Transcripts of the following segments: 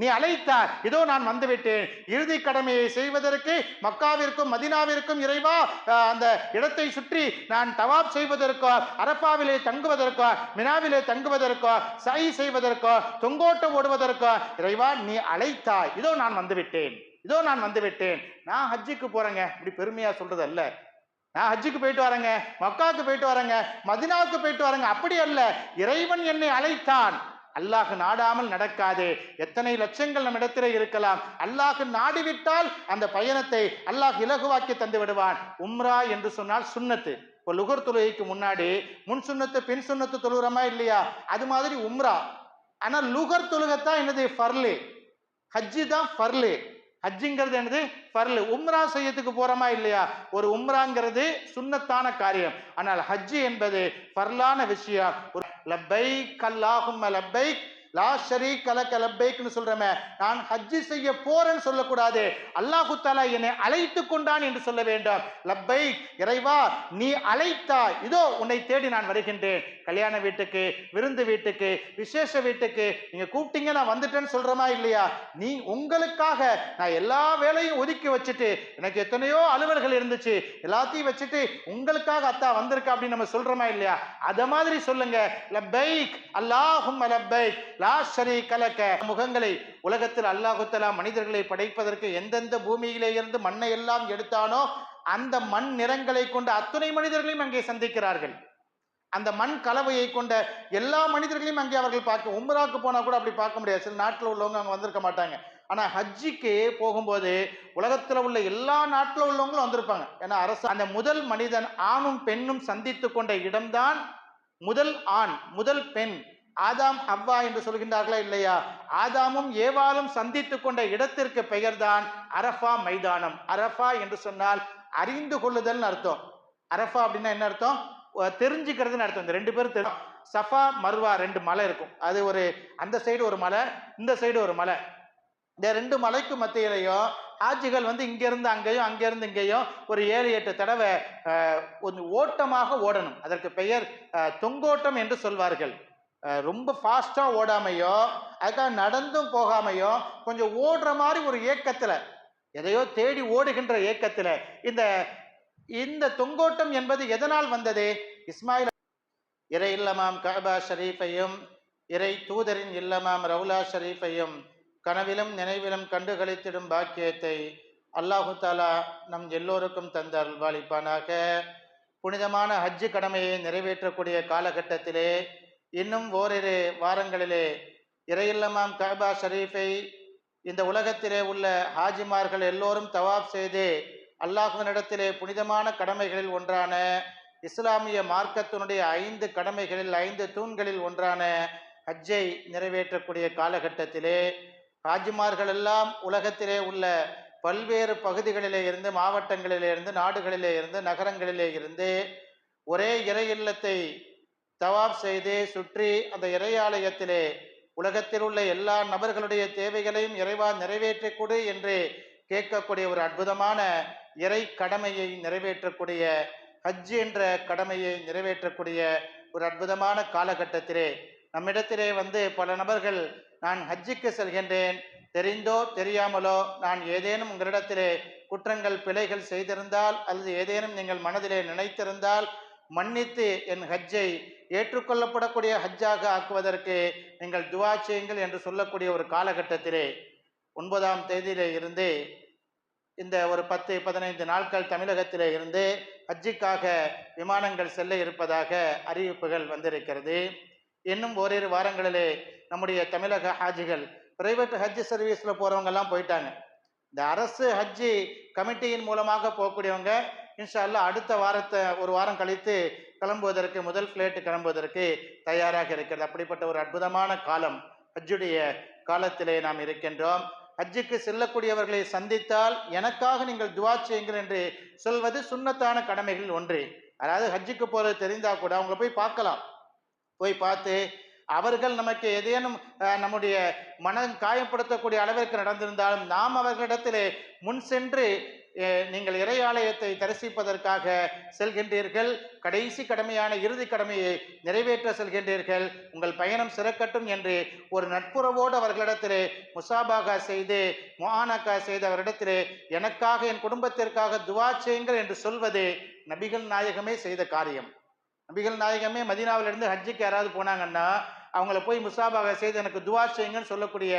நீ அழைத்தாய். இதோ நான் வந்துவிட்டேன். இறுதி கடமையை செய்வதற்கு மக்காவிற்கும் மதினாவிற்கும் இறைவா அந்த இடத்தை சுற்றி நான் தவாப் செய்வதற்கோ அரப்பாவிலே தங்குவதற்கோ மினாவிலே தங்குவதற்கோ சை செய்வதற்கோ தொங்கோட்டம் ஓடுவதற்கோ இறைவா நீ அழைத்தாய். இதோ நான் வந்துவிட்டேன். இதோ நான் வந்துவிட்டேன். நான் ஹஜ்ஜுக்கு போறேங்க. இப்படி பெருமையா சொல்றது அல்ல. நான் ஹஜ்ஜுக்கு போயிட்டு வரேங்க. மக்காவுக்கு போயிட்டு வரேங்க. மதினாவுக்கு போயிட்டு வரேங்க. அப்படி அல்ல. இறைவன் என்னை அழைத்தான். அல்லாஹ் நாடாமல் நடக்காது. எத்தனை லட்சங்கள் நம்ம இடத்தில் இருக்கலாம். அல்லாஹ் நாடிவிட்டால் அந்த பயணத்தை அல்லாஹ் இலகுவாக்கி தந்து விடுவான். உம்ரா என்று சொன்னால் சுன்னத்து இப்போ லுகர் தொழுகைக்கு முன்னாடி முன் சுன்னத்து பின் சுன்னத்து தொழுகிறோமா இல்லையா? அது மாதிரி உம்ரா. ஆனால் லுகர் தொழுகத்தான் என்னது? ஃபர்லு. ஹஜ்ஜி தான் ஃபர்லு. ஹஜ்ஜிங்கிறது என்னது? ஃபர்லு. உம்ரா செய்யறதுக்கு போறோமா இல்லையா? ஒரு உம்ராங்கிறது சுண்ணத்தான காரியம். ஆனால் ஹஜ்ஜி என்பது ஃபர்லான விஷயம். ஒரு லப்பைக் அல்லாஹும்ம லப்பைக் லா ஷரீக் கலக்க லப்பைக்னு சொல்றமே. நான் ஹஜ்ஜி செய்ய போறேன்னு சொல்லக்கூடாது. அல்லாஹு தாலா என்னை அழைத்து கொண்டான் என்று சொல்ல வேண்டும். லப்பை இறைவா நீ அழைத்தா இதோ உன்னை தேடி நான் வருகின்றேன். கல்யாண வீட்டுக்கு விருந்து வீட்டுக்கு விசேஷ வீட்டுக்கு நீங்க கூப்பிட்டீங்க நான் வந்துட்டேன்னு சொல்றமா இல்லையா? நீ உங்களுக்காக நான் எல்லா வேலையும் ஒதுக்கி வச்சுட்டு எனக்கு எத்தனையோ அலுவல்கள் இருந்துச்சு எல்லாத்தையும் வச்சுட்டு உங்களுக்காக அத்தா வந்திருக்கா அப்படின்னு நம்ம சொல்றோமா இல்லையா? அத மாதிரி சொல்லுங்க. லப்பைக் அல்லாஹும் லப்பைக் லா ஷரீ கலக்க முகங்களை உலகத்தில் அல்லாஹுத்தலா மனிதர்களை படைப்பதற்கு எந்தெந்த பூமியிலே இருந்து மண்ணை எல்லாம் எடுத்தானோ அந்த மண் நிறங்களை கொண்ட அத்துணை மனிதர்களையும் அங்கே சந்திக்கிறார்கள். அந்த மண் கலவையை கொண்ட எல்லா மனிதர்களையும் அங்கே அவர்கள் பார்க்க உம்ராக்கு போனால் கூட அப்படி பார்க்க முடியாது. சில நாட்டில் உள்ளவங்க அங்கே வந்திருக்க மாட்டாங்க. ஆனால் ஹஜ்ஜிக்கு போகும்போது உலகத்தில் உள்ள எல்லா நாட்டில் உள்ளவங்களும் வந்திருப்பாங்க. ஏன்னா அரசு அந்த முதல் மனிதன் ஆணும் பெண்ணும் சந்தித்து கொண்ட இடம்தான் முதல் ஆண் முதல் பெண். ஆதாம் அவ்வா என்று சொல்கின்றார்களா இல்லையா? ஆதாமும் ஏவாளும் சந்தித்து கொண்ட இடத்திற்கு பெயர்தான் அரஃபா மைதானம். அரஃபா என்று சொன்னால் அறிந்து கொள்ளுதல்னு அர்த்தம். அரஃபா அப்படின்னா என்ன அர்த்தம்? தெரிஞ்சுக்கிறதுன்னு அர்த்தம். இந்த ரெண்டு பேரும் தெரியும் சஃபா மர்வா ரெண்டு மலை இருக்கும். அது ஒரு அந்த சைடு ஒரு மலை இந்த சைடு ஒரு மலை. இந்த ரெண்டு மலைக்கு மத்தியிலையும் ஆட்சிகள் வந்து இங்கேருந்து அங்கேயும் அங்கேருந்து இங்கேயும் ஒரு ஏழு எட்டு தடவை கொஞ்சம் ஓட்டமாக ஓடணும். அதற்கு பெயர் தொங்கோட்டம் என்று சொல்வார்கள். ரொம்ப ஃபாஸ்ட்டாக ஓடாமையோ அதுக்காக நடந்தும் போகாமையோ கொஞ்சம் ஓடுற மாதிரி ஒரு இயக்கத்தில் எதையோ தேடி ஓடுகின்ற இயக்கத்தில் இந்த இந்த தொங்கோட்டம் என்பது எதனால் வந்தது? இஸ்மாயில் இறை இல்லமாம் கஹபா ஷரீஃபையும் இறை தூதரின் இல்லமாம் ரவுலா ஷரீஃபையும் கனவிலும் நினைவிலும் கண்டு கழித்திடும் பாக்கியத்தை அல்லாஹு தாலா நம் எல்லோருக்கும் தந்த அல்வாளிப்பானாக புனிதமான ஹஜ்ஜு கடமையை நிறைவேற்றக்கூடிய காலகட்டத்திலே இன்னும் ஓரிரு வாரங்களிலே இறையில்லமாம் கஹபா ஷரீஃபை இந்த உலகத்திலே உள்ள ஹாஜிமார்கள் எல்லோரும் தவாப் செய்து அல்லாஹுவினிடத்திலே புனிதமான கடமைகளில் ஒன்றான இஸ்லாமிய மார்க்கத்தினுடைய ஐந்து கடமைகளில் ஐந்து தூண்களில் ஒன்றான ஹஜ்ஜை நிறைவேற்றக்கூடிய காலகட்டத்திலே ஹாஜிமார்கள் எல்லாம் உலகத்திலே உள்ள பல்வேறு பகுதிகளிலே இருந்து மாவட்டங்களிலே இருந்து நாடுகளிலே இருந்து நகரங்களிலே இருந்து ஒரே இறை இல்லத்தை தவாப் செய்து சுற்றி அந்த இறையாலயத்திலே உலகத்தில் உள்ள எல்லா நபர்களுடைய தேவைகளையும் இறைவா நிறைவேற்றக்கூடு என்று கேட்கக்கூடிய ஒரு அற்புதமான இறை கடமையை நிறைவேற்றக்கூடிய ஹஜ் என்ற கடமையை நிறைவேற்றக்கூடிய ஒரு அற்புதமான காலகட்டத்திலே நம்மிடத்திலே வந்து பல நபர்கள் நான் ஹஜ்ஜுக்கு செல்கின்றேன். தெரிந்தோ தெரியாமலோ நான் ஏதேனும் உங்களிடத்திலே குற்றங்கள் பிழைகள் செய்திருந்தால் அல்லது ஏதேனும் நீங்கள் மனதிலே நினைத்திருந்தால் மன்னித்து என் ஹஜ்ஜை ஏற்றுக்கொள்ளப்படக்கூடிய ஹஜ்ஜாக ஆக்குவதற்கு நீங்கள் துவா செய்யுங்கள் என்று சொல்லக்கூடிய ஒரு காலகட்டத்திலே ஒன்பதாம் தேதியிலே இருந்து இந்த ஒரு பத்து பதினைந்து நாட்கள் தமிழகத்திலே இருந்து ஹஜ்ஜிக்காக விமானங்கள் செல்ல இருப்பதாக அறிவிப்புகள் வந்திருக்கிறது. இன்னும் ஓரிரு வாரங்களிலே நம்முடைய தமிழக ஹாஜிகள் பிரைவேட் ஹஜ் சர்வீஸில் போகிறவங்கெல்லாம் போயிட்டாங்க. இந்த அரசு ஹஜ்ஜி கமிட்டியின் மூலமாக போகக்கூடியவங்க இன்ஷால்லா அடுத்த வாரத்தை ஒரு வாரம் கழித்து கிளம்புவதற்கு முதல் ஃப்ளைட்டு கிளம்புவதற்கு தயாராக இருக்கிறது. அப்படிப்பட்ட ஒரு அற்புதமான காலம் ஹஜ்ஜுடைய காலத்திலே நாம் இருக்கின்றோம். ஹஜ்ஜுக்கு செல்லக்கூடியவர்களை சந்தித்தால் எனக்காக நீங்கள் துவா செய்யுங்கள் என்று சொல்வது சுன்னத்தான கடமைகள் ஒன்று. அதாவது ஹஜ்ஜுக்கு போகிறது தெரிந்தால் கூட அவங்கள போய் பார்க்கலாம். போய் பார்த்து அவர்கள் நமக்கு ஏதேனும் நம்முடைய மனம் காயப்படுத்தக்கூடிய அளவிற்கு நடந்திருந்தாலும் நாம் அவர்களிடத்திலே முன் சென்று நீங்கள் இறையாலயத்தை தரிசிப்பதற்காக செல்கின்றீர்கள். கடைசி கடமையான இறுதி கடமையை நிறைவேற்ற செல்கின்றீர்கள். உங்கள் பயணம் சிறக்கட்டும் என்று ஒரு நட்புறவோடு அவர்களிடத்திலே முசாபாகா செய்து மொஹானாக்கா செய்த அவரிடத்திலே எனக்காக என் குடும்பத்திற்காக துவா செய்யுங்கள் என்று சொல்வது நபிகள் நாயகமே செய்த காரியம். நபிகள் நாயகமே மதினாவிலிருந்து ஹஜ்ஜிக்கு யாராவது போனாங்கன்னா அவங்கள போய் முசாபாக செய்து எனக்கு துவா செய்யுங்கன்னு சொல்லக்கூடிய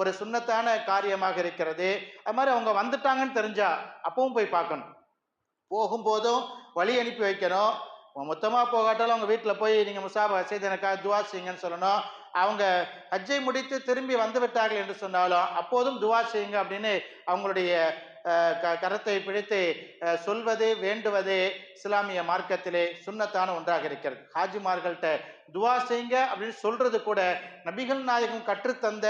ஒரு சுன்னத்தான காரியமாக இருக்கிறது. அது மாதிரி அவங்க வந்துட்டாங்கன்னு தெரிஞ்சா அப்பவும் போய் பார்க்கணும். போகும்போதும் வழி அனுப்பி வைக்கணும். மொத்தமாக போகாட்டாலும் அவங்க வீட்டில் போய் நீங்கள் முசாபா செய்து எனக்காக துவா செய்யுங்கன்னு சொல்லணும். அவங்க ஹஜ்ஜை முடித்து திரும்பி வந்து விட்டார்கள் என்று சொன்னாலும் அப்போதும் துவா செய்யுங்க அப்படின்னு அவங்களுடைய க கரத்தை பிடித்து சொல்வது வேண்டுவது இஸ்லாமிய மார்க்கத்திலே சுன்னத்தான ஒன்றாக இருக்கிறது. ஹாஜிமார்கள்ட்ட துவா செய்யுங்க அப்படின்னு சொல்றது கூட நபிகள் நாயகம் கற்றுத்தந்த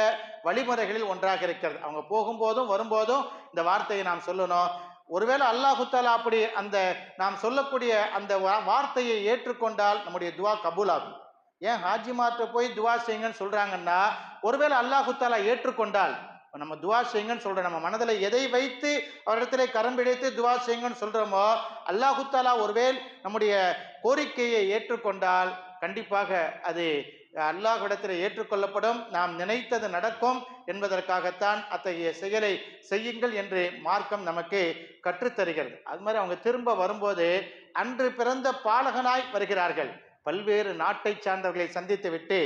வழிமுறைகளில் ஒன்றாக இருக்கிறது. அவங்க போகும்போதும் வரும்போதும் இந்த வார்த்தையை நாம் சொல்லணும். ஒருவேளை அல்லாஹுத்தாலா அப்படி அந்த நாம் சொல்லக்கூடிய அந்த வார்த்தையை ஏற்றுக்கொண்டால் நம்முடைய துவா கபூலாகும். ஏன்? ஹாஜிமார்ட்ட போய் துவா செய்யுங்கன்னு சொல்றாங்கன்னா ஒருவேளை அல்லாஹுத்தாலா ஏற்றுக்கொண்டால் இப்போ நம்ம துவா செய்யுங்கன்னு சொல்கிறோம் நம்ம மனதில் எதை வைத்து அவரிடத்துல கரம்பிடித்து துவா செய்யுங்கன்னு சொல்கிறோமோ அல்லாஹுத்தாலா ஒருவேல் ஒருவேள் நம்முடைய கோரிக்கையை ஏற்றுக்கொண்டால் கண்டிப்பாக அது அல்லாஹ்விடத்தில் ஏற்றுக்கொள்ளப்படும். நாம் நினைத்தது நடக்கும் என்பதற்காகத்தான் அத்தகைய செயலை செய்யுங்கள் என்று மார்க்கம் நமக்கு கற்றுத்தருகிறது. அது மாதிரி அவங்க திரும்ப வரும்போது அன்று பிறந்த பாலகனாய் வருகிறார்கள். பல்வேறு நாட்டை சார்ந்தவர்களை சந்தித்து விட்டு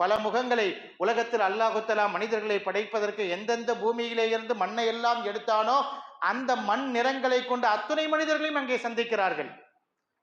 பல முகங்களை உலகத்தில் அல்லாஹுத்தலா மனிதர்களை படைப்பதற்கு எந்தெந்த பூமியிலே இருந்து மண்ணை எல்லாம் எடுத்தானோ அந்த மண் நிறங்களை கொண்ட அத்துணை மனிதர்களையும் அங்கே சந்திக்கிறார்கள்.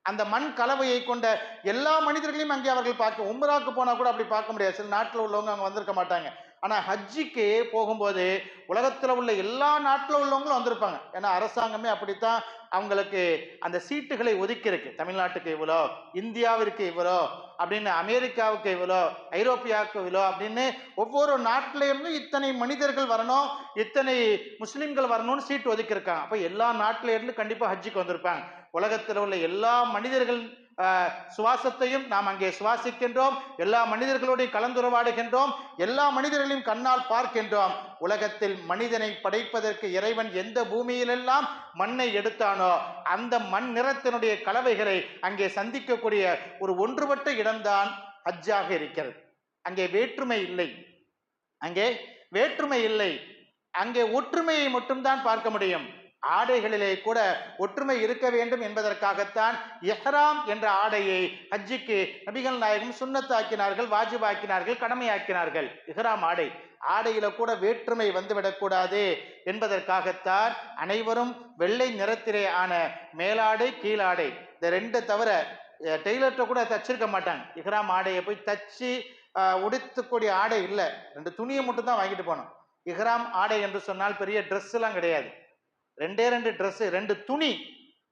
அந்த மண் கலவையை கொண்ட எல்லா மனிதர்களையும் அங்கே அவர்கள் பார்க்க உம்ராக்கு போனால் கூட அப்படி பார்க்க முடியாது. சில நாட்டில் உள்ளவங்க அங்கே வந்திருக்க மாட்டாங்க. ஆனால் ஹஜ்ஜிக்கு போகும்போது உலகத்தில் உள்ள எல்லா நாட்டில் உள்ளவங்களும் வந்திருப்பாங்க. ஏன்னா அரசாங்கமே அப்படித்தான் அவங்களுக்கு அந்த சீட்டுகளை ஒதுக்கியிருக்கு. தமிழ்நாட்டுக்கு இவ்வளோ இந்தியாவிற்கு இவ்வளோ அப்படின்னு அமெரிக்காவுக்கு இவ்வளோ ஐரோப்பியாவுக்கு இவ்வளோ அப்படின்னு ஒவ்வொரு நாட்டிலேருந்து இத்தனை மனிதர்கள் வரணும் இத்தனை முஸ்லீம்கள் வரணும்னு சீட்டு ஒதுக்கியிருக்காங்க. அப்போ எல்லா நாட்டிலேருந்து கண்டிப்பாக ஹஜ்ஜுக்கு வந்திருப்பாங்க. உலகத்தில் உள்ள எல்லா மனிதர்கள் சுவாசத்தையும் நாம் அங்கே சுவாசிக்கின்றோம். எல்லா மனிதர்களோடையும் கலந்துரையாடுகின்றோம். எல்லா மனிதர்களையும் கண்ணால் பார்க்கின்றோம். உலகத்தில் மனிதனை படைப்பதற்கு இறைவன் எந்த பூமியிலெல்லாம் மண்ணை எடுத்தானோ அந்த மண் நிறத்தினுடைய கலவைகளை அங்கே சந்திக்கக்கூடிய ஒரு ஒன்றுபட்ட இடம்தான் ஹஜ்ஜாக இருக்கிறது. அங்கே வேற்றுமை இல்லை. அங்கே வேற்றுமை இல்லை. அங்கே ஒற்றுமையை மட்டும்தான் பார்க்க முடியும். ஆடைகளிலே கூட ஒற்றுமை இருக்க வேண்டும் என்பதற்காகத்தான் எஹ்ராம் என்ற ஆடையை ஹஜ்ஜிக்கு நபிகள் நாயகம் சுண்ணத்தாக்கினார்கள் வாஜிபாக்கினார்கள் கடமையாக்கினார்கள். இஹ்ராம் ஆடை. ஆடையில கூட வேற்றுமை வந்துவிடக்கூடாது என்பதற்காகத்தான் அனைவரும் வெள்ளை நிறத்திலே ஆன மேலாடை கீழாடை. இந்த ரெண்டு தவிர டெய்லர்ட்ட டெய்லர்கிட்ட கூட தச்சிருக்க மாட்டாங்க. இஹ்ராம் ஆடையை போய் தச்சு உடுத்தக்கூடிய ஆடை இல்லை. ரெண்டு துணியை மட்டும் தான் வாங்கிட்டு போனோம் இஹ்ராம் ஆடை என்று சொன்னால் பெரிய ட்ரெஸ்ஸெல்லாம் கிடையாது. ரெண்டே ரெண்டு ட்ரெஸ்ஸு ரெண்டு துணி.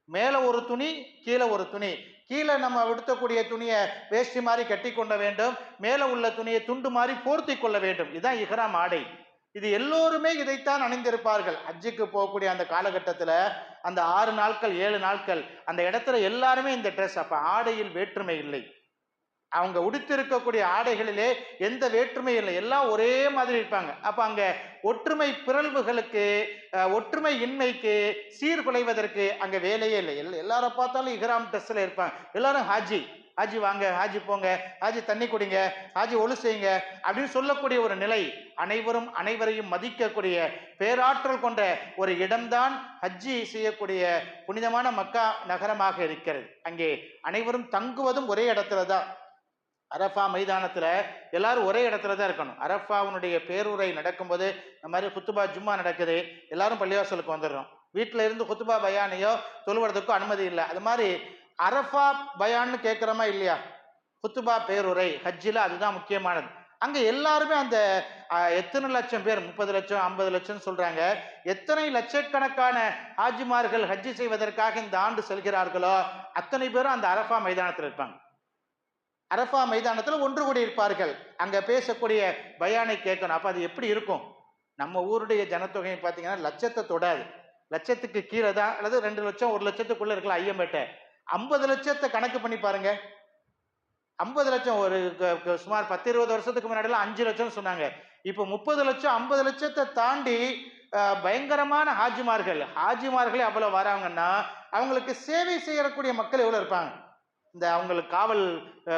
மேலே ஒரு துணி கீழே ஒரு துணி. கீழே நம்ம உடுத்தக்கூடிய துணியை வேஷ்டி மாதிரி கட்டி கொள்ள வேண்டும். மேலே உள்ள துணியை துண்டு மாதிரி போர்த்தி கொள்ள வேண்டும். இதுதான் இஹ்ராம் ஆடை. இது எல்லோருமே இதைத்தான் அணிந்திருப்பார்கள். ஹஜ்ஜுக்கு போகக்கூடிய அந்த காலகட்டத்தில் அந்த ஆறு நாட்கள் ஏழு நாட்கள் அந்த இடத்துல எல்லாருமே இந்த ட்ரெஸ் அப்போ ஆடையில் வேற்றுமை இல்லை. அவங்க உடுத்திருக்கக்கூடிய ஆடைகளிலே எந்த வேற்றுமையும் இல்லை. எல்லாம் ஒரே மாதிரி இருப்பாங்க. அப்ப அங்க ஒற்றுமை பிறழ்வுகளுக்கு ஒற்றுமை இன்மைக்கு சீர்குலைவதற்கு அங்க வேலையே இல்லை. எல் எல்லாரை பார்த்தாலும் இஹ்ராம் ட்ரெஸ்ல இருப்பாங்க. எல்லாரும் ஹாஜி ஹாஜி வாங்க ஹாஜி போங்க ஹாஜி தண்ணி குடிங்க ஹாஜி ஒழு செய்யுங்க அப்படின்னு சொல்லக்கூடிய ஒரு நிலை அனைவரும் அனைவரையும் மதிக்கக்கூடிய பேராற்றல் கொண்ட ஒரு இடம்தான் ஹஜ்ஜி செய்யக்கூடிய புனிதமான மக்கா நகரமாக இருக்கிறது. அங்கே அனைவரும் தங்குவதும் ஒரே இடத்துல தான். அரஃபா மைதானத்தில் எல்லாரும் ஒரே இடத்துல தான் இருக்கணும். அரஃபாவுனுடைய பேருரை நடக்கும்போது இந்த மாதிரி குத்துபா ஜும்மா நடக்குது. எல்லாரும் பள்ளிவாசலுக்கு வந்துடுறோம். வீட்டில் இருந்து குத்துபா பயானையோ தொழுவறதுக்கோ அனுமதி இல்லை. அது மாதிரி அரஃபா பயான்னு கேட்குறோமா இல்லையா? குத்துபா பேருரை ஹஜ்ஜில் அதுதான் முக்கியமானது. அங்கே எல்லாருமே அந்த எத்தனை லட்சம் பேர்? முப்பது லட்சம் ஐம்பது லட்சம் சொல்கிறாங்க எத்தனை லட்சக்கணக்கான ஹாஜிமார்கள் ஹஜ்ஜி செய்வதற்காக இந்த ஆண்டு செல்கிறார்களோ அத்தனை பேரும் அந்த அரஃபா மைதானத்தில் இருப்பாங்க. அரஃபா மைதானத்தில் ஒன்று கூடி இருப்பார்கள் அங்கே பேசக்கூடிய பயானை கேட்கணும். அப்போ அது எப்படி இருக்கும்? நம்ம ஊருடைய ஜனத்தொகையை பார்த்தீங்கன்னா லட்சத்தை தொடாது. லட்சத்துக்கு கீழே தான் அல்லது ரெண்டு லட்சம் ஒரு லட்சத்துக்குள்ளே இருக்கலாம் ஐயம்பேட்டை. ஐம்பது லட்சத்தை கணக்கு பண்ணி பாருங்க. ஐம்பது லட்சம் ஒரு க- சுமார் பத்து இருபது வருஷத்துக்கு முன்னாடிலாம் அஞ்சு லட்சம் சொன்னாங்க. இப்போ முப்பது லட்சம் ஐம்பது லட்சத்தை தாண்டி பயங்கரமான ஹாஜிமார்கள் ஹாஜிமார்களே அவ்வளோ வராங்கன்னா அவங்களுக்கு சேவை செய்யக்கூடிய மக்கள் எவ்வளோ இருப்பாங்க? இந்த அவங்களுக்கு காவல்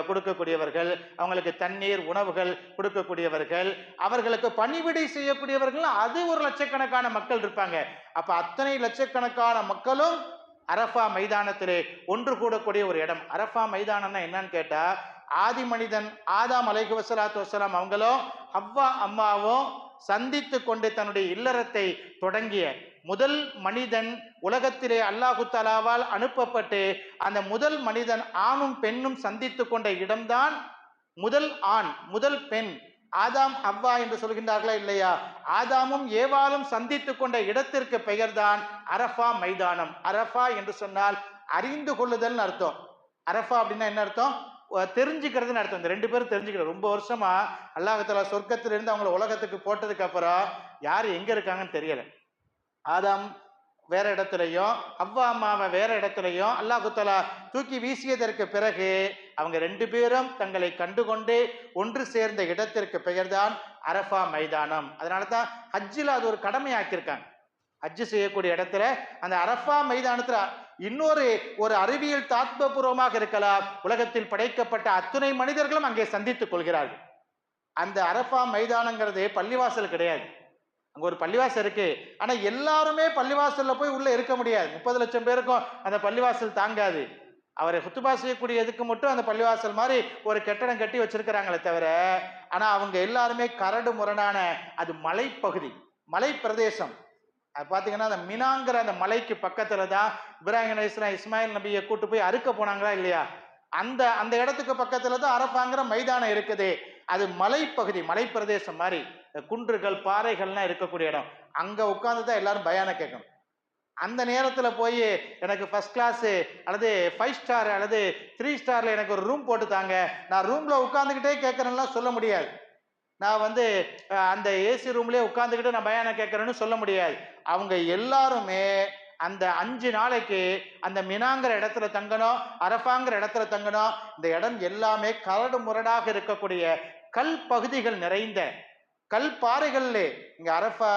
கொடுக்கக்கூடியவர்கள் அவங்களுக்கு தண்ணீர் உணவுகள் கொடுக்கக்கூடியவர்கள் அவர்களுக்கு பணிவிடை செய்யக்கூடியவர்கள் அது ஒரு லட்சக்கணக்கான மக்கள் இருப்பாங்க. அப்ப அத்தனை லட்சக்கணக்கான மக்களும் அரஃபா மைதானத்திலே ஒன்று கூடக்கூடிய ஒரு இடம். அரஃபா மைதானம்னா என்னன்னு கேட்டா ஆதி மனிதன் ஆதாம் அலைஹி வசலாத்து வசலாம் அவங்களும் அவ்வா அம்மாவும் சந்தித்து கொண்டு தன்னுடைய இல்லறத்தை தொடங்கிய முதல் மனிதன் உலகத்திலே அல்லாஹு தலாவால் அனுப்பப்பட்டு அந்த முதல் மனிதன் ஆணும் பெண்ணும் சந்தித்து கொண்ட இடம்தான் முதல் ஆண் முதல் பெண். ஆதாம் அவ்வா என்று சொல்கின்றார்களா இல்லையா? ஆதாமும் ஏவாளும் சந்தித்து கொண்ட இடத்திற்கு பெயர்தான் அரஃபா மைதானம். அரஃபா என்று சொன்னால் அறிந்து கொள்ளுதல்னு அர்த்தம். அரஃபா அப்படின்னா என்ன அர்த்தம்? தெரிஞ்சுக்கிறதுன்னு அர்த்தம். இந்த ரெண்டு பேரும் தெரிஞ்சுக்கிறோம் ரொம்ப வருஷமா அல்லாஹால சொர்க்கத்திலிருந்து அவங்கள உலகத்துக்கு போட்டதுக்கு அப்புறம் யார் எங்க இருக்காங்கன்னு தெரியலை. ஆதாம் வேற இடத்துலையும் அவ்வா அம்மாவை வேற இடத்துலையும் அல்லாஹு குத்தலா தூக்கி வீசியதற்கு பிறகு அவங்க ரெண்டு பேரும் தங்களை கண்டுகொண்டு ஒன்று சேர்ந்த இடத்திற்கு பெயர்தான் அரஃபா மைதானம். அதனால தான் ஹஜ்ஜில் அது ஒரு கடமையாக்கியிருக்காங்க. ஹஜ்ஜு செய்யக்கூடிய இடத்துல அந்த அரஃபா மைதானத்தில் இன்னொரு ஒரு அறிவியல் தாத்பூர்வமாக இருக்கலாம். உலகத்தில் படைக்கப்பட்ட அத்துணை மனிதர்களும் அங்கே சந்தித்துக் கொள்கிறார்கள். அந்த அரஃபா மைதானங்கிறது பள்ளிவாசல் கிடையாது. அங்கே ஒரு பள்ளிவாசல் இருக்கு. ஆனால் எல்லாருமே பள்ளிவாசலில் போய் உள்ளே இருக்க முடியாது. முப்பது லட்சம் பேருக்கும் அந்த பள்ளிவாசல் தாங்காது. அவரை குத்துபா செய்யக்கூடிய மட்டும் அந்த பள்ளிவாசல் மாதிரி ஒரு கட்டடம் கட்டி வச்சிருக்கிறாங்களே தவிர ஆனால் அவங்க எல்லாருமே கரடு முரணான அது மலைப்பகுதி மலை பிரதேசம் அது பார்த்தீங்கன்னா அந்த மினாங்கிற அந்த மலைக்கு பக்கத்தில் தான் இப்ராஹிம் அலைஹிஸ்ஸலாம் இஸ்மாயில் நபியை கூட்டு போய் அறுக்க போனாங்களா இல்லையா? அந்த அந்த இடத்துக்கு பக்கத்தில் தான் அரப்பாங்கிற மைதானம் இருக்குது. அது மலைப்பகுதி மலைப்பிரதேசம் மாதிரி. குன்றுகள் பாறைகள்லாம் இருக்கக்கூடிய இடம். அங்கே உட்காந்து தான் எல்லாரும் பயானை கேட்கணும். அந்த நேரத்தில் போய் எனக்கு ஃபஸ்ட் கிளாஸு அல்லது ஃபைவ் ஸ்டார் அல்லது த்ரீ ஸ்டாரில் எனக்கு ஒரு ரூம் போட்டு தாங்க. நான் ரூமில் உட்காந்துக்கிட்டே கேட்குறேன்லாம் சொல்ல முடியாது. நான் வந்து அந்த ஏசி ரூம்லேயே உட்காந்துக்கிட்டு நான் பயானம் கேட்கறேன்னு சொல்ல முடியாது. அவங்க எல்லாருமே அந்த அஞ்சு நாளைக்கு அந்த மினாங்கிற இடத்துல தங்கணும் அரஃபாங்கிற இடத்துல தங்கணும். இந்த இடம் எல்லாமே கரடு முரடாக இருக்கக்கூடிய கல் பகுதிகள் நிறைந்த கல் பாறைகள்லே இங்க அரஃபா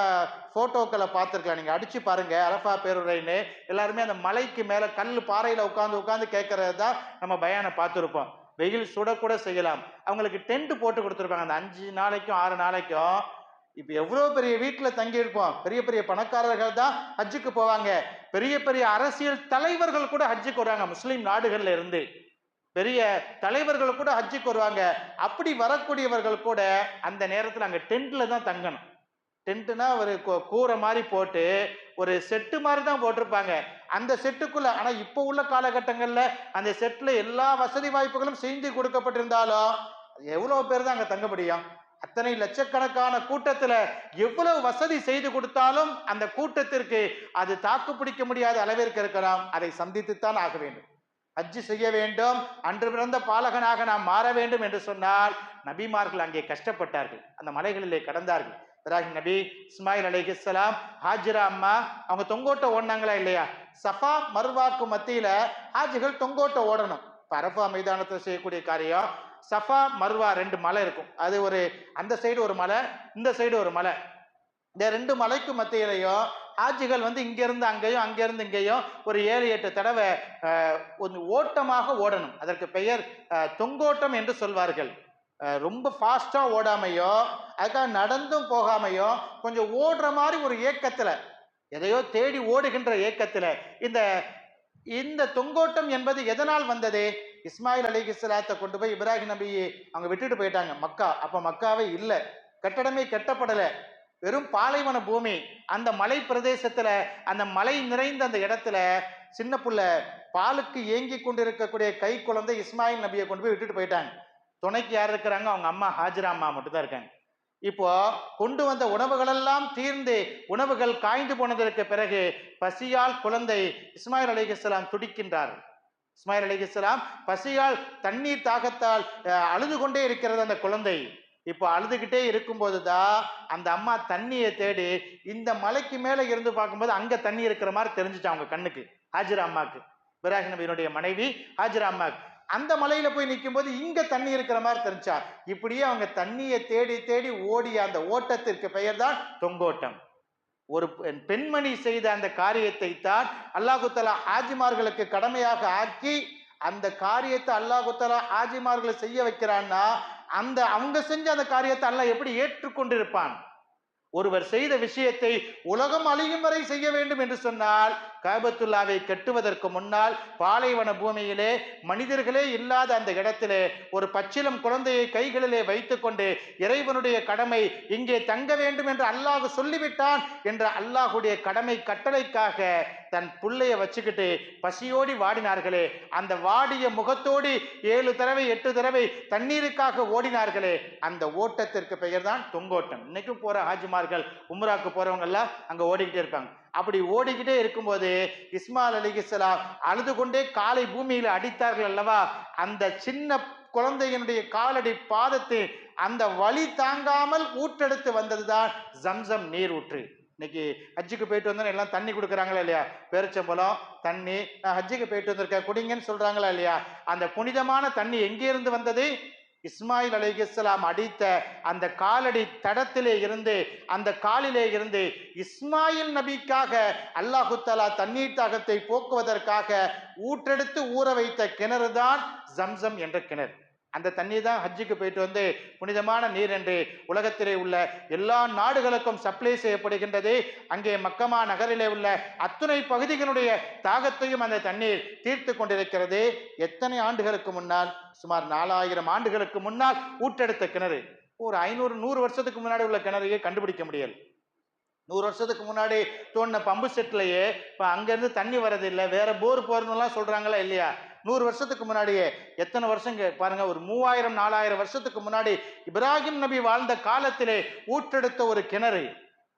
போட்டோக்களை பார்த்துருக்கலாம். நீங்க அடிச்சு பாருங்க அரஃபா பேருரைன்னு. எல்லாருமே அந்த மலைக்கு மேல கல் பாறையில உட்காந்து உட்காந்து கேட்கறது தான் நம்ம பயானை பார்த்துருப்போம். வெயில் சுடக்கூட செய்யலாம். அவங்களுக்கு டென்ட் போட்டு கொடுத்துருப்பாங்க. அந்த அஞ்சு நாளைக்கும் ஆறு நாளைக்கும். இப்போ எவ்வளோ பெரிய வீட்டில் தங்கியிருப்போம். பெரிய பெரிய பணக்காரர்கள் தான் ஹஜ்ஜுக்கு போவாங்க. பெரிய பெரிய அரசியல் தலைவர்கள் கூட ஹஜ்ஜுக்கு வராங்க முஸ்லீம் நாடுகளில் இருந்து. பெரிய தலைவர்கள் கூட ஹஜ்ஜுக்கு வருவாங்க. அப்படி வரக்கூடியவர்கள் கூட அந்த நேரத்தில் அங்கே டென்ட்டில் தான் தங்கணும். டென்ட்டுனா ஒரு கூரை மாதிரி போட்டு ஒரு செட்டு மாதிரி தான் போட்டிருப்பாங்க. அந்த செட்டுக்குள்ளே ஆனால் இப்போ உள்ள காலகட்டங்களில் அந்த செட்டில் எல்லா வசதி வாய்ப்புகளும் செஞ்சு கொடுக்கப்பட்டிருந்தாலும் எவ்வளோ பேர் தான் அங்கே தங்க முடியும் அத்தனை லட்சக்கணக்கான கூட்டத்தில் எவ்வளவு வசதி செய்து கொடுத்தாலும் அந்த கூட்டத்திற்கு அது தாக்கு பிடிக்க முடியாத அளவிற்கு இருக்கலாம். அதை சந்தித்துத்தான் ஆக வேண்டும். ஹஜ்ஜு செய்ய வேண்டும். அன்று பிறந்த பாலகனாக நாம் மாற வேண்டும் என்று சொன்னால் நபிமார்கள் அங்கே கஷ்டப்பட்டார்கள். அந்த மலைகளிலே கடந்தார்கள். இப்ராஹிம் நபி இஸ்மாயில் அலைஹிஸ்ஸலாம் ஹாஜிரா அம்மா அவங்க தொங்கோட்ட ஓடினாங்களா இல்லையா? சஃபா மர்வாக்கு மத்தியில ஹாஜிகள் தொங்கோட்ட ஓடணும். பரஃபா மைதானத்தில் செய்யக்கூடிய காரியம் சஃபா மர்வா ரெண்டு மலை இருக்கும். அது ஒரு அந்த சைடு ஒரு மலை இந்த சைடு ஒரு மலை. இந்த ரெண்டு மலைக்கு மத்தியிலையும் ஆட்சிகள் வந்து இங்கேருந்து அங்கேயும் அங்கேருந்து இங்கேயும் ஒரு ஏழு எட்டு தடவை கொஞ்சம் ஓட்டமாக ஓடணும். அதற்கு பெயர் தொங்கோட்டம் என்று சொல்வார்கள். ரொம்ப ஃபாஸ்ட்டாக ஓடாமையோ அதுக்காக நடந்தும் போகாமையோ கொஞ்சம் ஓடுற மாதிரி ஒரு இயக்கத்தில் எதையோ தேடி ஓடுகின்ற இயக்கத்தில் இந்த இந்த தொங்கோட்டம் என்பது எதனால் வந்தது? இஸ்மாயில் அலிகிஸ்லாத்தை கொண்டு போய் இப்ராஹிம் நபியை அவங்க விட்டுட்டு போயிட்டாங்க மக்கா. அப்போ மக்காவே இல்லை. கட்டடமே கட்டப்படலை. வெறும் பாலைவன பூமி அந்த மலை பிரதேசத்துல அந்த மலை நிறைந்த அந்த இடத்துல சின்ன புள்ள பாலுக்கு ஏங்கி கொண்டிருக்கக்கூடிய கை குழந்தை இஸ்மாயில் நபியை கொண்டு போய் விட்டுட்டு போயிட்டாங்க. துணைக்கு யார் இருக்கிறாங்க? அவங்க அம்மா ஹாஜிரா அம்மா மட்டும்தான் இருக்காங்க. இப்போ கொண்டு வந்த உணவுகளெல்லாம் தீர்ந்து உணவுகள் காய்ந்து போனதற்கு பிறகு பசியால் குழந்தை இஸ்மாயில் அலிஹிஸ்லாம் துடிக்கின்றார். இஸ்மாயில் அலிஹிஸ்லாம் பசியால் தண்ணீர் தாகத்தால் அழுது கொண்டே இருக்கிறது அந்த குழந்தை. இப்போ அழுதுகிட்டே இருக்கும்போது தான் அந்த அம்மா தண்ணியை தேடி இந்த மலைக்கு மேலே இருந்து பார்க்கும்போது அங்கே தண்ணி இருக்கிற மாதிரி தெரிஞ்சுச்சு அவங்க கண்ணுக்கு? ஹாஜிரா அம்மாக்கு. இப்ராஹிம் நபியினுடைய மனைவி ஹாஜிரா அம்மாக்கு. அந்த மலையில போய் நிக்கும்போது இங்க தண்ணி இருக்கிற மாதிரி தெரிஞ்சா? இப்படியே அவங்க தண்ணியை தேடி தேடி ஓடிய அந்த ஓட்டத்திற்கு பெயர் தான் தொங்கோட்டம். ஒரு பெண்- பெண்மணி செய்த அந்த காரியத்தை தான் அல்லாஹுத்தலா ஆஜிமார்களுக்கு ஹாஜிமார்களுக்கு கடமையாக ஆக்கி அந்த காரியத்தை அல்லாஹுத்தலா ஆஜிமார்களை ஹாஜிமார்களை செய்ய வைக்கிறான்னா அந்த அவங்க செஞ்ச அந்த காரியத்தை அல்லாஹ் எப்படி ஏற்றுக்கொண்டிருப்பான்? ஒருவர் செய்த விஷயத்தை உலகம் அழியும் வரை செய்ய வேண்டும் என்று சொன்னால் காபத்துல்லாவை கட்டுவதற்கு முன்னால் பாலைவன பூமியிலே மனிதர்களே இல்லாத அந்த இடத்திலே ஒரு பச்சிலம் குழந்தையை கைகளிலே வைத்துக்கொண்டு இறைவனுடைய கடமை இங்கே தங்க வேண்டும் என்று அல்லாஹ் சொல்லிவிட்டான் என்ற அல்லாஹுடைய கடமை கட்டளைக்காக தன் புள்ளைய வச்சுக்கிட்டு பசியோடி வாடினார்களே அந்த வாடிய முகத்தோடி ஏழு தடவை எட்டு தடவை தண்ணீருக்காக ஓடினார்களே அந்த ஓட்டத்திற்கு பெயர் தான் தொங்கோட்டம். இன்னைக்கும் போற ஹாஜிமார்கள் உம்ராக்கு போறவங்க எல்லாம் அங்க ஓடிக்கிட்டே இருப்பாங்க அப்படி ஓடிக்கிட்டே இருக்கும்போது இஸ்மாயில் அலிகிஸ்லாம் அழுது கொண்டே காலை பூமியில் அடித்தார்கள் அல்லவா? அந்த சின்ன குழந்தையினுடைய காலடி பாதத்தை அந்த வழி தாங்காமல் ஊற்றெடுத்து வந்ததுதான் ஜம்சம் நீர் ஊற்று இன்னைக்கு ஹஜ்ஜுக்கு போயிட்டு வந்தோம் எல்லாம் தண்ணி கொடுக்குறாங்களா இல்லையா? பேரிச்சம்பழம் தண்ணி. நான் ஹஜ்ஜுக்கு போயிட்டு வந்திருக்கேன். குடிங்கன்னு சொல்றாங்களா இல்லையா? அந்த புனிதமான தண்ணி எங்கேருந்து வந்தது? இஸ்மாயில் அலிகலாம் அடித்த அந்த காலடி தடத்திலே இருந்து அந்த காலிலே இருந்து இஸ்மாயில் நபிக்காக அல்லாஹு தலா தண்ணீர் தாகத்தை போக்குவதற்காக ஊற்றெடுத்து ஊற வைத்த கிணறு தான் ஜம்சம் என்ற கிணறு. அந்த தண்ணி தான் ஹஜ்ஜுக்கு போயிட்டு வந்து புனிதமான நீர் என்று உலகத்திலே உள்ள எல்லா நாடுகளுக்கும் சப்ளை செய்யப்படுகின்றது. அங்கே மக்கமா நகரிலே உள்ள அத்துணை பகுதிகளுடைய தாகத்தையும் அந்த தண்ணீர் தீர்த்து கொண்டிருக்கிறது. எத்தனை ஆண்டுகளுக்கு முன்னால் சுமார் நாலாயிரம் ஆண்டுகளுக்கு முன்னால் ஊட்டெடுத்த கிணறு. ஒரு ஐநூறு நூறு வருஷத்துக்கு முன்னாடி உள்ள கிணறையே கண்டுபிடிக்க முடியல. நூறு வருஷத்துக்கு முன்னாடி தோண்டின பம்பு செட்லையே இப்போ அங்கேருந்து தண்ணி வரதில்லை வேற போர் போறணும்லாம் சொல்றாங்களா இல்லையா? நூறு வருஷத்துக்கு முன்னாடியே எத்தனை வருஷம் பாருங்க ஒரு மூவாயிரம் நாலாயிரம் வருஷத்துக்கு முன்னாடி இப்ராஹிம் நபி வாழ்ந்த காலத்திலே ஊற்றெடுத்த ஒரு கிணறு.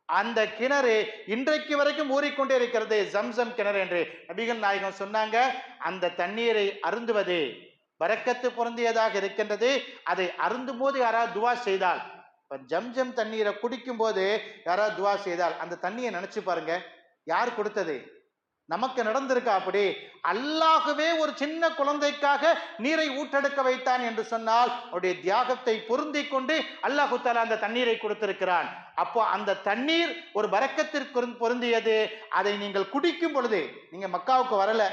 அந்த கிணறு இன்றைக்கு வரைக்கும் ஊறிக்கொண்டே இருக்கிறது ஜம்சம் கிணறு என்று. நபிகள் நாயகம் சொன்னாங்க அந்த தண்ணீரை அருந்துவது வரக்கத்து பொருந்தியதாக இருக்கின்றது. அதை அருந்தும் போது யாராவது துவா செய்தால் இப்ப ஜம்ஜம் தண்ணீரை குடிக்கும் போது யாராவது துவா செய்தால் அந்த தண்ணியை நினைச்சு பாருங்க யார் கொடுத்தது? நமக்கு நடந்திருக்கா அப்படி? அல்லாகவே ஒரு சின்ன குழந்தைக்காக நீரை ஊற்றெடுக்க வைத்தான் என்று சொன்னால் அவருடைய தியாகத்தை பொருந்தி கொண்டு அல்லாஹு தாலா அந்த தண்ணீரை கொடுத்திருக்கிறான். அப்போ அந்த தண்ணீர் ஒரு வரக்கத்திற்கு பொருந்தியது. அதை நீங்கள் குடிக்கும் பொழுது நீங்க மக்காவுக்கு வரல.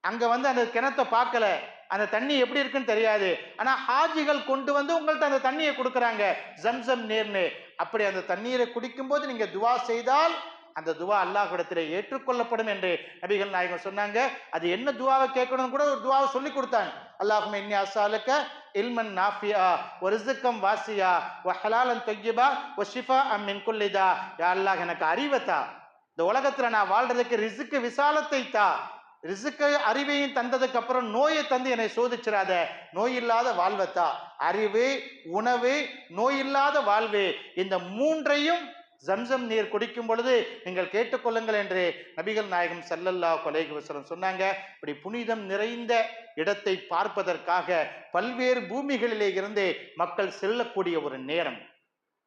அங்க வந்து அந்த கிணத்தை பார்க்கல. அந்த தண்ணி எப்படி இருக்குன்னு தெரியாது. ஆனா ஹாஜிகள் கொண்டு வந்து உங்கள்ட்ட அந்த தண்ணியை கொடுக்குறாங்க. ஜம்சம் நீர்னு. அப்படி அந்த தண்ணீரை குடிக்கும்போது நீங்க துவா செய்தால் அந்த துவா அல்லாஹ்விடத்திலே ஏற்றுக்கொள்ளப்படும் என்று நபிகள் நாயகம் சொன்னாங்க. அது என்ன துவாவை கேட்கணும் கூட ஒரு துவாவை சொல்லி கொடுத்தாங்க. அல்லாஹும் இன்னி அசாலுக்க இல்மன் நாஃபியா ஒரு ரிசுக்கம் வாசியா ஒ ஹலாலன் தொய்யிபா ஒ ஷிஃபா அம்மின் குல்லிதா. யா அல்லாஹ் எனக்கு அறிவத்தா இந்த உலகத்தில் நான் வாழ்றதுக்கு ரிசுக்கு விசாலத்தை தா. ரிசுக்கு அறிவையும் தந்ததுக்கு அப்புறம் நோயை தந்து என்னை சோதிச்சிடாத நோய் இல்லாத வாழ்வத்தா அறிவு உணவு நோய் இல்லாத வாழ்வு. இந்த மூன்றையும் ஜம்சம் நீர் குடிக்கும் பொழுது நீங்கள் கேட்டுக்கொள்ளுங்கள் என்று நபிகள் நாயகம் செல்லல்லா அலைஹி வசனம் சொன்னாங்க. இப்படி புனிதம் நிறைந்த இடத்தை பார்ப்பதற்காக பல்வேறு பூமிகளிலே இருந்து மக்கள் செல்லக்கூடிய ஒரு நேரம்.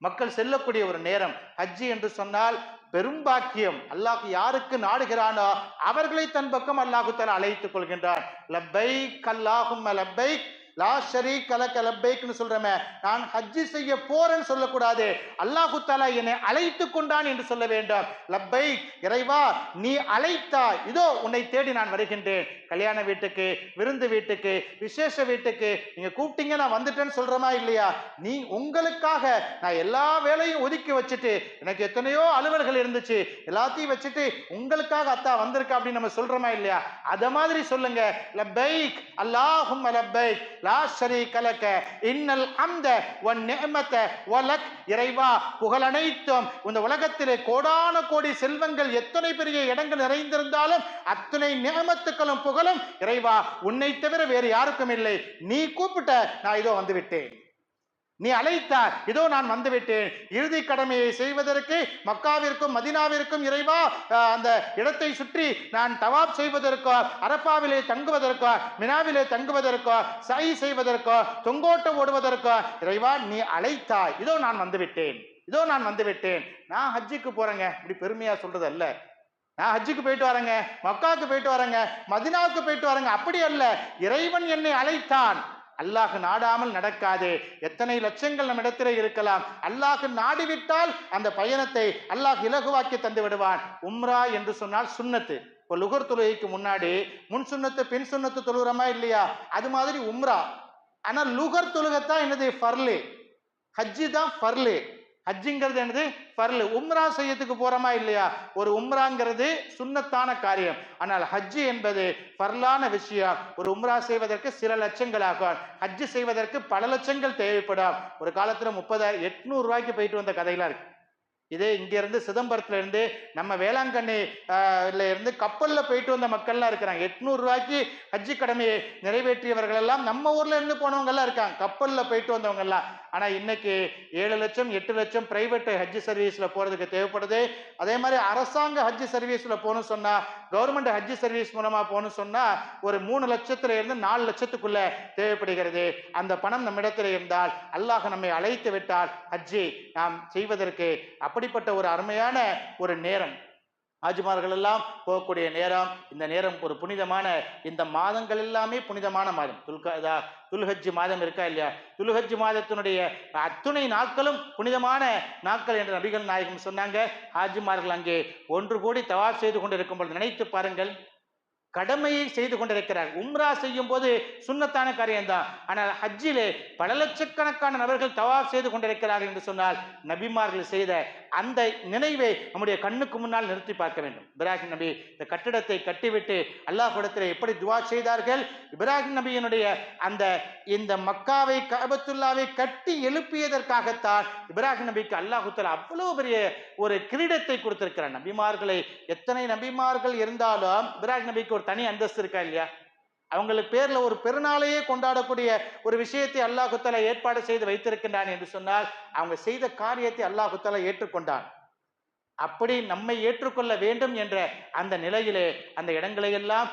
மக்கள் செல்லக்கூடிய ஒரு நேரம். ஹஜ்ஜி என்று சொன்னால் பெரும்பாக்கியம் அல்லாஹ் யாருக்கு நாடுகிறானோ அவர்களை தன் பக்கம் அல்லாஹு தஆலா அழைத்துக் கொள்கின்றான். லப்பை கல்லாகும் லப்பைக் லா ஷரீக் லக லப்பைக்னு சொல்றமே நான் ஹஜ்ஜி செய்ய போறேன்னு சொல்லக்கூடாது. அல்லாஹு தாலா என்னை அழைத்து கொண்டான் என்று சொல்ல வேண்டும். லப்பை இறைவா நீ அழைத்தா இதோ உன்னை தேடி நான் வருகின்றேன். கல்யாண வீட்டுக்கு விருந்து வீட்டுக்கு விசேஷ வீட்டுக்கு நீங்க கூப்பிட்டீங்க நான் வந்துட்டேன்னு சொல்றமா இல்லையா? நீ உங்களுக்காக நான் எல்லா வேலையும் ஒதுக்கி வச்சுட்டு எனக்கு எத்தனையோ அலுவல்கள் இருந்துச்சு எல்லாத்தையும் வச்சுட்டு உங்களுக்காக அத்தா வந்திருக்கா அப்படின்னு நம்ம சொல்றோமா இல்லையா? அத மாதிரி சொல்லுங்க. லப்பைக் அல்லாஹும் லப்பைக் லா ஷரீக கலக்க இன்னல் அந்த ஒன் நிஅமத ஒலக் இறைவா புகழ் அனைத்தும் இந்த உலகத்திலே கோடான கோடி செல்வங்கள் எத்தனை பெரிய இடங்கள் நிறைந்திருந்தாலும் அத்தனை நியமத்துக்களும் புகழும் இறைவா உன்னை தவிர வேறு யாருக்கும் இல்லை. நீ கூப்பிட்ட நான் இதோ வந்துவிட்டேன். நீ அழைத்தார் இதோ நான் வந்துவிட்டேன். இறுதி கடமையை செய்வதற்கு மக்காவிற்கும் மதினாவிற்கும் இறைவா அந்த இடத்தை சுற்றி நான் தவாப் செய்வதற்கோ அரப்பாவிலே தங்குவதற்கோ மினாவிலே தங்குவதற்கோ சை செய்வதற்கோ தொங்கோட்டம் ஓடுவதற்கோ இறைவா நீ அழைத்தாய் இதோ நான் வந்துவிட்டேன். இதோ நான் வந்துவிட்டேன். நான் ஹஜ்ஜுக்கு போறேங்க. இப்படி பெருமையா சொல்றது அல்ல நான் ஹஜ்ஜுக்கு போயிட்டு வரேங்க மக்காவுக்கு போயிட்டு வரேங்க மதினாவுக்கு போயிட்டு வரேங்க. அப்படி அல்ல இறைவன் என்னை அழைத்தான். அல்லாஹ் நாடாமல் நடக்காது. எத்தனை லட்சங்கள் நம்ம இடத்திலே இருக்கலாம். அல்லாஹ் நாடிவிட்டால் அந்த பயணத்தை அல்லாஹ் இலகுவாக்கி தந்து விடுவான். உம்ரா என்று சொன்னால் சுன்னத்து இப்போ லுகர் தொழுகைக்கு முன்னாடி முன் சுன்னத்து பின் சுன்னத்து தொழுகிறோமா இல்லையா? அது மாதிரி உம்ரா. ஆனால் லுகர் தொழுகத்தான் என்னது? ஃபர்லு. ஹஜ்ஜி தான் ஃபர்லு. ஹஜ்ஜிங்கிறது என்னது? ஃபர்லு. உம்ரா செய்யறதுக்கு போகிறோமா இல்லையா? ஒரு உம்ராங்கிறது சுன்னத்தான காரியம். ஆனால் ஹஜ்ஜு என்பது ஃபர்லான விஷயம். ஒரு உம்ரா செய்வதற்கு சில லட்சங்கள் ஆகும். ஹஜ்ஜு செய்வதற்கு பல லட்சங்கள் தேவைப்படும். ஒரு காலத்தில் முப்பதாயிரம் எட்நூறுரூவாய்க்கு போயிட்டு வந்த கதையெல்லாம் இருக்குது இதே இங்க இருந்து நம்ம வேளாங்கண்ணி இருந்து கப்பலில் போயிட்டு வந்த மக்கள்லாம் இருக்கிறாங்க. எட்நூறுரூவாய்க்கு ஹஜ்ஜி கடமையை நிறைவேற்றியவர்கள் எல்லாம் நம்ம ஊரில் இருந்து போனவங்கெல்லாம் இருக்காங்க. கப்பலில் போயிட்டு வந்தவங்கெல்லாம். ஆனால் இன்றைக்கி இன்னைக்கு ஏழு லட்சம் எட்டு லட்சம் ப்ரைவேட்டு ஹஜ்ஜி சர்வீஸில் போகிறதுக்கு தேவைப்படுது. அதே மாதிரி அரசாங்க ஹஜ்ஜி சர்வீஸில் போகணும்னு சொன்னால் கவர்மெண்ட் ஹஜ்ஜி சர்வீஸ் மூலமாக போகணும் சொன்னால் ஒரு மூணு லட்சத்துல இருந்து நாலு லட்சத்துக்குள்ளே தேவைப்படுகிறது. அந்த பணம் நம்மிடத்தில் இருந்தால் அல்லாஹ் நம்மை அழைத்து விட்டால் ஹஜ்ஜி நாம் செய்வதற்கு அப்படிப்பட்ட ஒரு அருமையான ஒரு நேரம். ஆஜிமார்கள் எல்லாம் போகக்கூடிய நேரம் இந்த நேரம் ஒரு புனிதமான இந்த மாதங்கள் எல்லாமே புனிதமான மாதம். துல்கதா துல்ஹஜ்ஜி மாதம் இருக்கா இல்லையா? துல்ஹஜ்ஜி மாதத்தினுடைய அத்துணை நாட்களும் புனிதமான நாட்கள் என்று நபிகள் நாயகம் சொன்னாங்க. ஹாஜிமார்கள் அங்கே ஒன்று கூடி தவாப் செய்து கொண்டிருக்கும் பொழுது நினைத்து பாருங்கள். கடமையை செய்து கொண்டிருக்கிறார். உம்ரா செய்யும் போது சுன்னத்தான காரியம்தான். ஆனால் ஹஜ்ஜிலே பல லட்சக்கணக்கான நபர்கள் தவாப் செய்து கொண்டிருக்கிறார்கள் என்று சொன்னால் நபிமார்கள் செய்த அந்த நினைவை நம்முடைய கண்ணுக்கு முன்னால் நிறுத்தி பார்க்க வேண்டும். இப்ராஹிம் நபி இந்த கட்டிடத்தை கட்டிவிட்டு அல்லாஹ்விடத்தில் எப்படி துவா செய்தார்கள்? இப்ராஹிம் நபியினுடைய அந்த இந்த மக்காவை கபத்துல்லாவை கட்டி எழுப்பியதற்காகத்தான் இப்ராஹிம் நபிக்கு அல்லாஹுத்தல் தஆலா அவ்வளவு பெரிய ஒரு கிரீடத்தை கொடுத்திருக்கிறார் நபிமார்களை எத்தனை நபிமார்கள் இருந்தாலும் இப்ராஹிம் நபிக்கு ஒரு தனி அந்தஸ்து இருக்கா இல்லையா? அவங்களுக்கு பேர்ல ஒரு பெருநாளையே கொண்டாடக்கூடிய ஒரு விஷயத்தை அல்லாஹுத்தலா ஏற்பாடு செய்து வைத்திருக்கின்றான் என்று சொன்னால் அவங்க செய்த காரியத்தை அல்லாஹுத்தலா ஏற்றுக்கொண்டான். அப்படி நம்மை ஏற்றுக்கொள்ள வேண்டும் என்ற அந்த நிலையிலே அந்த இடங்களையெல்லாம்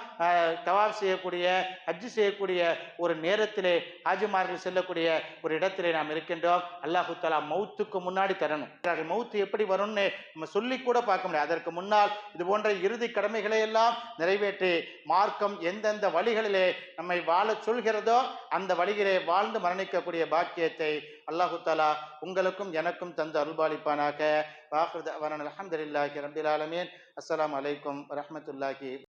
தவாப் செய்யக்கூடிய ஹஜ்ஜு செய்யக்கூடிய ஒரு நேரத்திலே ஹாஜிமார்கள் செல்லக்கூடிய ஒரு இடத்திலே நாம் இருக்கின்றோம். அல்லாஹு தலா மௌத்துக்கு முன்னாடி தரணும். மௌத்து எப்படி வரும்னு நம்ம சொல்லி கூட பார்க்க முடியாது. அதற்கு முன்னால் இது போன்ற இறுதி கடமைகளை எல்லாம் நிறைவேற்றி மார்க்கம் எந்தெந்த வழிகளிலே நம்மை வாழச் சொல்கிறதோ அந்த வழியிலே வாழ்ந்து மரணிக்கக்கூடிய பாக்கியத்தை அல்லாஹு தாலா உங்களுக்கும் எனக்கும் தந்து அருள்பாலிப்பானாக. வாஹர் அலமதுல்லாஹி ரபில் ஆலமீன். அஸ்லாம் வலைக்கம் வரமத்துல்லாஹி